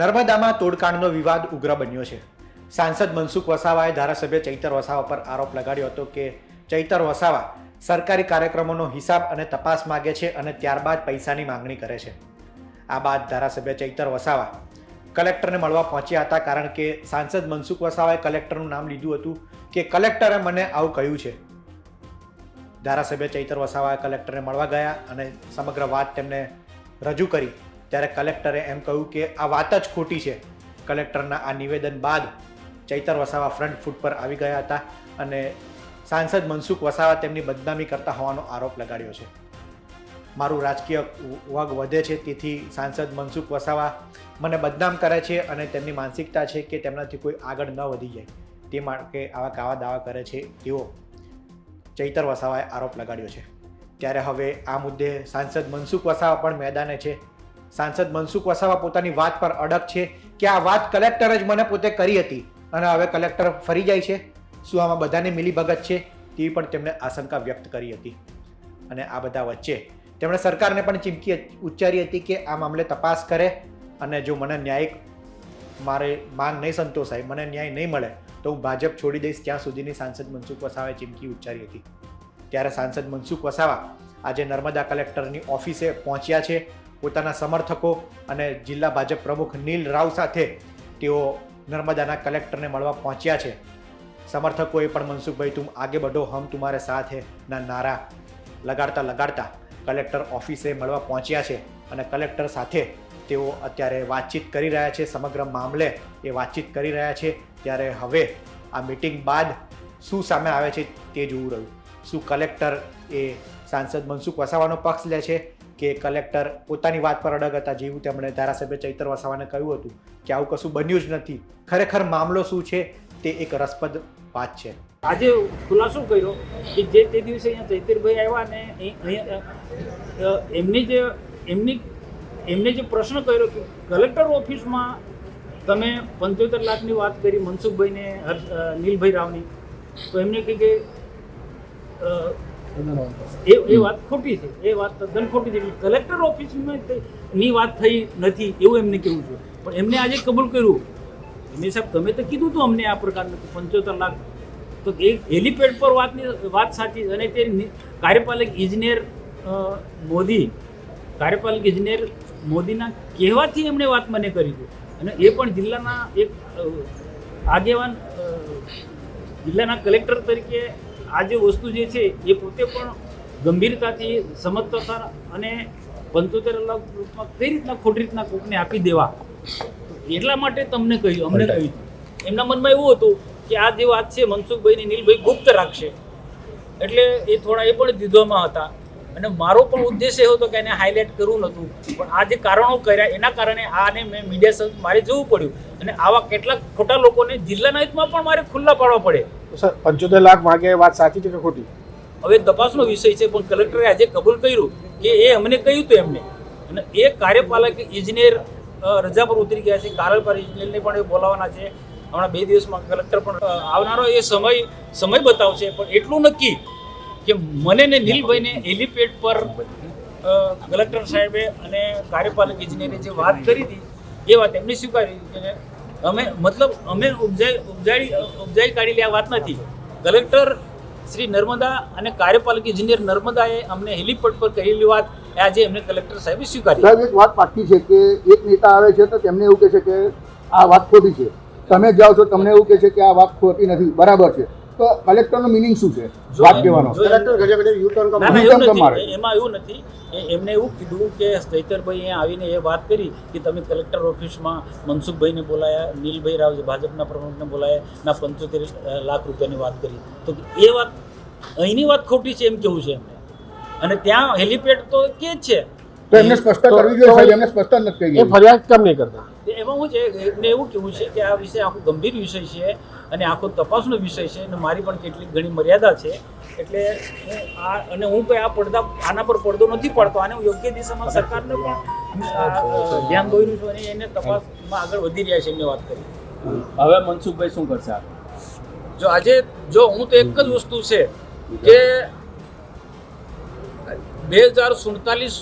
નર્મદામાં તોડકાંડનો વિવાદ ઉગ્ર બન્યો છે. સાંસદ મનસુખ વસાવાએ ધારાસભ્ય ચૈતર વસાવા પર આરોપ લગાડ્યો હતો કે ચૈતર વસાવા સરકારી કાર્યક્રમોનો હિસાબ અને તપાસ માગે છે અને ત્યારબાદ પૈસાની માંગણી કરે છે. આ બાદ ધારાસભ્ય ચૈતર વસાવા કલેક્ટરને મળવા પહોંચ્યા હતા કારણ કે સાંસદ મનસુખ વસાવાએ કલેક્ટરનું નામ લીધું હતું કે કલેક્ટરે મને આવું કહ્યું છે. ધારાસભ્ય ચૈતર વસાવાએ કલેક્ટરને મળવા ગયા અને સમગ્ર વાત તેમને રજૂ કરી. ત્યારે કલેક્ટરે એમ કહ્યું કે આ વાત જ ખોટી છે. કલેક્ટરના આ નિવેદન બાદ ચૈતર વસાવા ફ્રન્ટ ફૂટ પર આવી ગયા હતા અને સાંસદ મનસુખ વસાવા તેમની બદનામી કરતા હોવાનો આરોપ લગાડ્યો છે. મારું રાજકીય વગ વધે છે, તેથી સાંસદ મનસુખ વસાવા મને બદનામ કરે છે અને તેમની માનસિકતા છે કે તેમનાથી કોઈ આગળ ન વધી જાય. તે માટે આવા કાવા દાવા કરે છે તેવો ચૈતર વસાવાએ આરોપ લગાડ્યો છે. ત્યારે હવે આ મુદ્દે સાંસદ મનસુખ વસાવા પણ મેદાને છે. સાંસદ મનસુખ વસાવા પોતાની વાત પર અડગ છે કે આ વાત કલેક્ટર જ મને પોતે કરી હતી અને હવે કલેક્ટર ફરી જાય છે? શું આમાં બધાને મિલીભગત છે? તેવી પણ તેમણે આશંકા વ્યક્ત કરી હતી. અને આ બધા વચ્ચે તેમણે સરકારને પણ ચીમકી ઉચ્ચારી હતી કે આ મામલે તપાસ કરે અને જો મને ન્યાયિક મારે માંગ નહીં સંતોષાય, મને ન્યાય નહીં મળે, તો હું ભાજપ છોડી દઈશ ત્યાં સુધીની સાંસદ મનસુખ વસાવાએ ચીમકી ઉચ્ચારી હતી. ત્યારે સાંસદ મનસુખ વસાવા આજે નર્મદા કલેક્ટરની ઓફિસે પહોંચ્યા છે પોતાના સમર્થકો અને જિલ્લા ભાજપ પ્રમુખ નીલ રાવ સાથે તેઓ નર્મદાના કલેક્ટરને મળવા પહોંચ્યા છે. સમર્થકોએ પણ મનસુખભાઈ તું આગે બઢો હમ તુમારે સાથ ના નારા. લગાડતા લગાડતા કલેક્ટર ઓફિસે મળવા પહોંચ્યા છે અને કલેક્ટર સાથે તેઓ અત્યારે વાતચીત કરી રહ્યા છે, સમગ્ર મામલે એ વાતચીત કરી રહ્યા છે. ત્યારે હવે આ મિટિંગ બાદ શું સામે આવે છે તે જોવું રહ્યું. શું કલેક્ટર એ સાંસદ મનસુખ વસાવાનો પક્ષ લે છે? કે કલેક્ટર પોતાની વાત પર અડગ હતા, જેવું તેમણે ધારાસભ્ય ચૈતર વસાવાને કહ્યું હતું કે આવું કશું બન્યું જ નથી. ખરેખર મામલો શું છે તે એક રસપ્રદ વાત છે. આજે ખુલાસો કર્યો કે જે તે દિવસે અહીંયા ચૈતરભાઈ આવ્યા ને એમની જે, એમની એમને જે પ્રશ્ન કર્યો કે કલેક્ટર ઓફિસમાં તમે પંચોતેર લાખની વાત કરી મનસુખભાઈને હર્ષ- નીલભાઈ રાવની, તો એમને કહી કે એ એ વાત ખોટી છે. એ વાત તદ્દન ખોટી છે. કલેક્ટર ઓફિસમાં ની વાત થઈ નથી એવું એમને કહેવું છે. પણ એમને આજે કબૂલ કર્યું. એમને સાહેબ, તમે તો કીધું હતું અમને આ પ્રકારનું પંચોતેર લાખ. તો એ હેલીપેડ પર વાતની વાત સાચી અને તે કાર્યપાલક ઇજનેર મોદી, કાર્યપાલક ઇજનેર મોદીના કહેવાથી એમણે વાત મને કરી છે. અને એ પણ જિલ્લાના એક આગેવાન જિલ્લાના કલેક્ટર તરીકે આ જે વસ્તુ જે છે એ પોતે પણ ગંભીરતાથી સમજતા અને પંચોતેર લાખ રૂપિયા કઈ રીતના ખોટી રીતના કોકને આપી દેવા? એટલા માટે તમને કહ્યું અમને કહ્યું. એમના મનમાં એવું હતું કે આ જે વાત છે મનસુખભાઈ ને નીલભાઈ ગુપ્ત રાખશે. એટલે એ થોડા એ પણ દીધોમાં હતા. અને મારો પણ ઉદ્દેશ એવો હતો કે એને હાઇલાઇટ કરવું નહોતું. પણ આ જે કારણો કર્યા એના કારણે આને મેં મીડિયા મારે જવું પડ્યું. અને આવા કેટલાક ખોટા લોકોને જિલ્લાના હિતમાં પણ મારે ખુલ્લા પાડવા પડે. સર, પંચોતેર લાખ માગે વાત સાચી છે કે ખોટી? હવે તપાસનો વિષય છે, પણ કલેક્ટરે આજે કબૂલ કર્યું કે એ અમને કહ્યું હતું એમને. અને એ કાર્યપાલક ઇજનેર રજા પર ઉતરી ગયા છે કારલપાર ઇજનેરને પણ એ બોલાવવાના છે. હમણાં બે દિવસમાં કલેક્ટર પણ આવનારો એ સમય સમય બતાવશે, પણ એટલું નક્કી કે મને ને નીલભાઈને હેલીપેડ પર કલેક્ટર સાહેબે અને કાર્યપાલક ઇજનેરે જે વાત કરી હતી, એ વાત એમને સ્વીકારી અને અમે મતલબ અમે ઉપજાઈ ઉપજાડી ઉપજાઈ કાઢેલી આ વાત નથી કલેક્ટર શ્રી નર્મદા અને કાર્યપાલક ઇજનેર નર્મદાએ અમને હેલીપેડ પર કહેલી વાત આજે એમને કલેક્ટર સાહેબે સ્વીકારી. સાહેબ, એક વાત પાકી છે કે એક નેતા આવે છે તો તેમને એવું કહે છે કે આ વાત ખોટી છે. તમે જાઓ છો, તમને એવું કહે છે કે આ વાત ખોટી નથી. બરાબર છે. તો કલેક્ટરનો મિનિંગ શું છે? વાત કહેવાનો. એમ- કલેક્ટર એવું. નથી. એમને એવું કીધું કે ચૈતરભાઈ અહીંયા આવીને એ વાત કરી કે તમે કલેક્ટર ઓફિસમાં મનસુખભાઈને બોલાયા નીલભાઈ રાવ જે ભાજપના પ્રમુખને બોલાયા ના પંચોતેર લાખ રૂપિયાની વાત કરી. તો એ વાત અહીંની વાત ખોટી છે એમ કેવું છે એમને? અને ત્યાં હેલીપેડ તો કે જ છે. તો એમને સ્પષ્ટતા કરવી જોઈએ સાહેબ. એમને સ્પષ્ટતા નથી કરી એ ફરિયાદ કેમ નહીં કરતા? એમાં હું છે એમને એવું કેવું છે કે આ વિષય આખો ગંભીર વિષય છે. અને આખો તપાસનો વિષય છે અને મારી પણ કેટલીક ઘણી મર્યાદા છે. એટલે હું આ અને હું કોઈ આ પડદા આના પર પડદો નથી પાડતો આને હું યોગ્ય દિશામાં સરકારને પણ ધ્યાન દોર્યું છું અને એને તપાસમાં આગળ વધી રહ્યા છે એમને વાત કરી. હવે મનસુખભાઈ શું કરશે જો આજે જો હું તો એક જ વસ્તુ છે કે બે હજાર સુડતાલીસ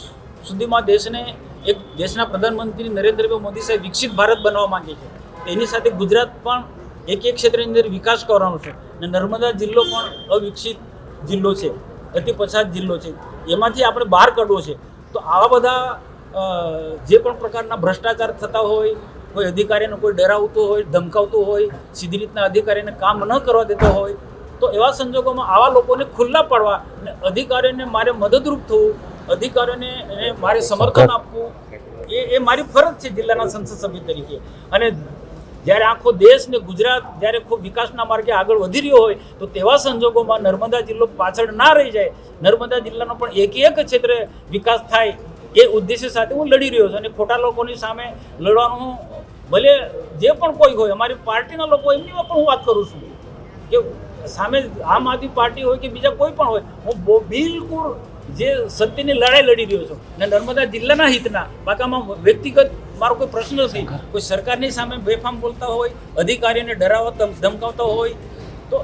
સુધીમાં દેશને એક દેશના પ્રધાનમંત્રી નરેન્દ્રભાઈ મોદી સાહેબ વિકસિત ભારત બનવા માંગે છે. એની સાથે ગુજરાત પણ એક એક ક્ષેત્રની અંદર વિકાસ કરવાનો છે. અને નર્મદા જિલ્લો પણ અવિકસિત જિલ્લો છે. અતિ પછાત જિલ્લો છે. એમાંથી આપણે બહાર કાઢવો છે. તો આવા બધા જે પણ પ્રકારના ભ્રષ્ટાચાર થતા હોય, કોઈ અધિકારીને કોઈ ડરાવતો હોય, ધમકાવતો હોય, સીધી રીતના અધિકારીને કામ ન કરવા દેતો હોય, તો એવા સંજોગોમાં આવા લોકોને ખુલ્લા પાડવા અને અધિકારીઓને મારે મદદરૂપ થવું અધિકારીઓને મારે સમર્થન આપવું, એ એ મારી ફરજ છે જિલ્લાના સંસદ સભ્ય તરીકે. અને જ્યારે આખો દેશ ને ગુજરાત જ્યારે ખૂબ વિકાસના માર્ગે આગળ વધી રહ્યો હોય, તો તેવા સંજોગોમાં નર્મદા જિલ્લો પાછળ ના રહી જાય. નર્મદા જિલ્લાનો પણ એક એક ક્ષેત્રે વિકાસ થાય એ ઉદ્દેશ્ય સાથે હું લડી રહ્યો છું. અને ખોટા લોકોની સામે લડવાનું હું ભલે જે પણ કોઈ હોય, અમારી પાર્ટીના લોકો એમની પણ હું વાત કરું છું કે સામે આમ આદમી પાર્ટી હોય કે બીજા કોઈ પણ હોય, હું બિલકુલ જે સત્યની લડાઈ લડી રહ્યો છું. અને નર્મદા જિલ્લાના હિતના બાકામાં વ્યક્તિગત મારો કોઈ પ્રશ્ન નથી. કોઈ સરકારની સામે બેફામ બોલતા હોય અધિકારીને ડરાવતા ધમ- ધમકાવતા હોય તો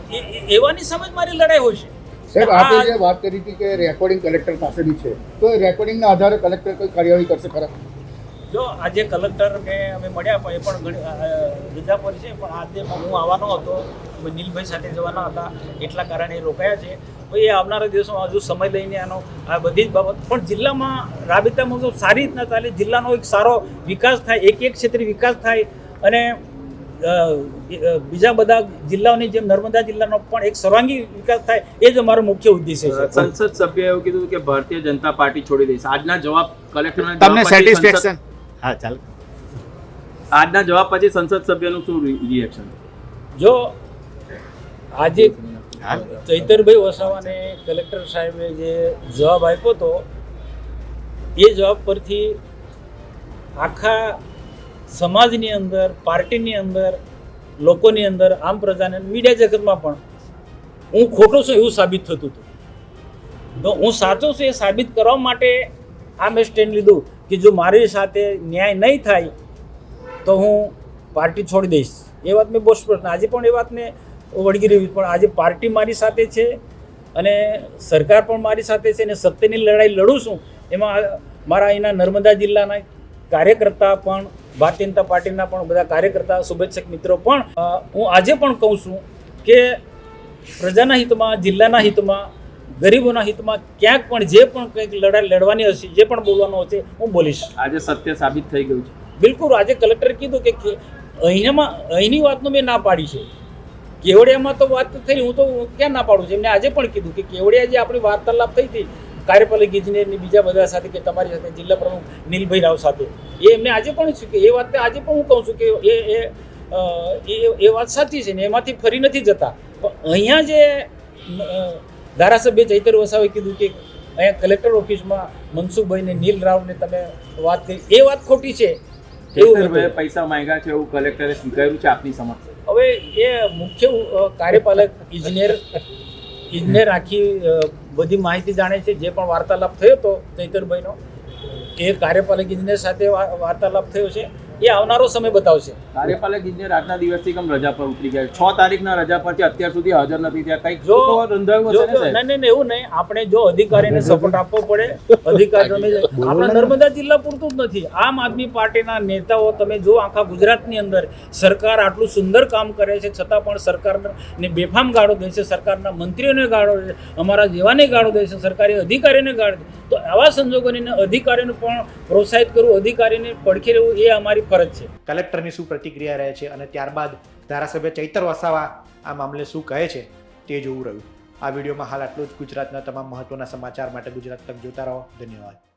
એવાની સામે મારી લડાઈ હોય છે. સાહેબ આપે જે વાત કરી હતી કે રેકોર્ડિંગ કલેક્ટર પાસેની છે તો એ રેકોર્ડિંગના આધારે કલેક્ટર કોઈ કાર્યવાહી કરશે ખરા? જો આજે કલેક્ટરને અમે મળ્યા પણ એ પણ રજા પર છે પણ આજે હું આવવાનો હતો. નીલભાઈ સાથે જવાના હતા એટલા કારણે રોકાયા છે. એ આવનારા દિવસોમાં હજુ સમય લઈને આનો આ બધી જ બાબત. પણ જિલ્લામાં રાબેતા મુજબ સારી રીતના ચાલે જિલ્લાનો એક સારો વિકાસ થાય એક એક ક્ષેત્રે વિકાસ થાય અને બીજા બધા જિલ્લાઓની જેમ નર્મદા જિલ્લાનો પણ એક સર્વાંગી વિકાસ થાય એ જ અમારો મુખ્ય ઉદ્દેશ્ય છે. સંસદ સભ્ય એવું કીધું કે ભારતીય જનતા પાર્ટી છોડી દઈશ. આજના જવાબ કલેક્ટરના તમને સેટિસ્ફેક્શન? હા ચાલ. આજના જવાબ પછી સંસદ સભ્યનું શું રિએક્શન જો આજે ચૈતરભાઈ વસાવાને કલેક્ટર સાહેબે જે જવાબ આપ્યો હતો એ જવાબ પરથી આખા સમાજની અંદર પાર્ટીની અંદર લોકોની અંદર આમ પ્રજાને મીડિયા જગતમાં પણ હું ખોટો છું એવું સાબિત થતું હતું. તો હું સાચો છું એ સાબિત કરવા માટે આ મેં સ્ટેન્ડ લીધું કે જો મારી સાથે ન્યાય નહીં થાય તો હું પાર્ટી છોડી દઈશ. એ વાત મેં બહુ સ્પષ્ટ આજે પણ એ વાતને વળગી રહ્યું પણ આજે પાર્ટી મારી સાથે છે અને સરકાર પણ મારી સાથે છે અને સત્યની લડાઈ લડું છું. એમાં મારા અહીંના નર્મદા જિલ્લાના કાર્યકર્તા પણ ભારતીય જનતા પાર્ટીના પણ બધા કાર્યકર્તા શુભેચ્છક મિત્રો પણ હું આજે પણ કહું છું કે પ્રજાના હિતમાં જિલ્લાના હિતમાં ગરીબોના હિતમાં ક્યાંક પણ જે પણ કંઈક લડાઈ લડવાની હશે જે પણ બોલવાનું હશે હું બોલીશ. આજે સત્ય સાબિત થઈ ગયું છે. બિલકુલ આજે કલેક્ટરે કીધું કે અહીંમાં અહીંની વાતનો મેં ના પાડી છે. કેવડિયામાં તો વાત થઈ હું તો ક્યાં ના પાડું છું? એમને આજે પણ કીધું કે કેવડિયા જે આપણી વાર્તાલાપ થઈ હતી કાર્યપાલક ઇજનેરની બીજા બધા સાથે કે તમારી સાથે જિલ્લા પ્રમુખ નીલભાઈ રાવ સાથે એ એમને આજે પણ છે કે એ વાત આજે પણ હું કહું છું કે એ એ એ એ વાત સાચી છે ને એમાંથી ફરી નથી જતા. પણ અહીંયા જે ધારાસભ્ય ચૈતર વસાવે કીધું કે અહીંયા કલેક્ટર ઓફિસમાં મનસુખભાઈ ને નીલ રાવને તમે વાત કરી એ વાત ખોટી છે. પૈસા માંગ્યા છે એવું કલેક્ટરે સ્વીકાર્યું છે આપની સમક્ષ? હવે એ મુખ્ય કાર્યપાલક ઇજનેર ઇજનેર આખી બધી માહિતી જાણે છે, જે પણ વાર્તાલાપ થયો હતો ચૈતરભાઈનો, એ કાર્યપાલક ઇજનેર સાથે વાર્તાલાપ થયો છે. એ આવનારો સમય બતાવશે. કાર્યપાલક ઇજનેર આજના દિવસથી કેમ રજા પર ઉતરી ગયા છ? તારીખના રજા પરથી અત્યાર સુધી હાજર નથી થયા. કંઈક જો? નહીં નહીં નહીં, એવું નહીં. આપણે જો અધિકારીને સપોર્ટ આપવો પડે. અધિકારી તમે આપણા નર્મદા જિલ્લા પૂરતું જ નથી. આમ આદમી પાર્ટીના નેતાઓ તમે જો આખા ગુજરાતની અંદર સરકાર આટલું સુંદર કામ કરે છે છતાં પણ સરકારને બેફામ ગાળો દે છે સરકારના મંત્રીઓને ગાળો દે અમારા જેવાને ગાળો દે છે સરકારી અધિકારીને ગાળો દે તો આવા સંજોગોને અધિકારીને પણ પ્રોત્સાહિત કરવું અધિકારીને પડખે રહેવું એ અમારી ફરજ છે. કલેક્ટરની શું પ્રતિક્રિયા રહે છે અને ત્યારબાદ ધારાસભ્ય ચૈતર વસાવા આ મામલે શું કહે છે તે જોવું રહ્યું. આ વિડીયોમાં હાલ આટલું જ. ગુજરાતના તમામ મહત્વના સમાચાર માટે ગુજરાત તક જોતા રહો. ધન્યવાદ.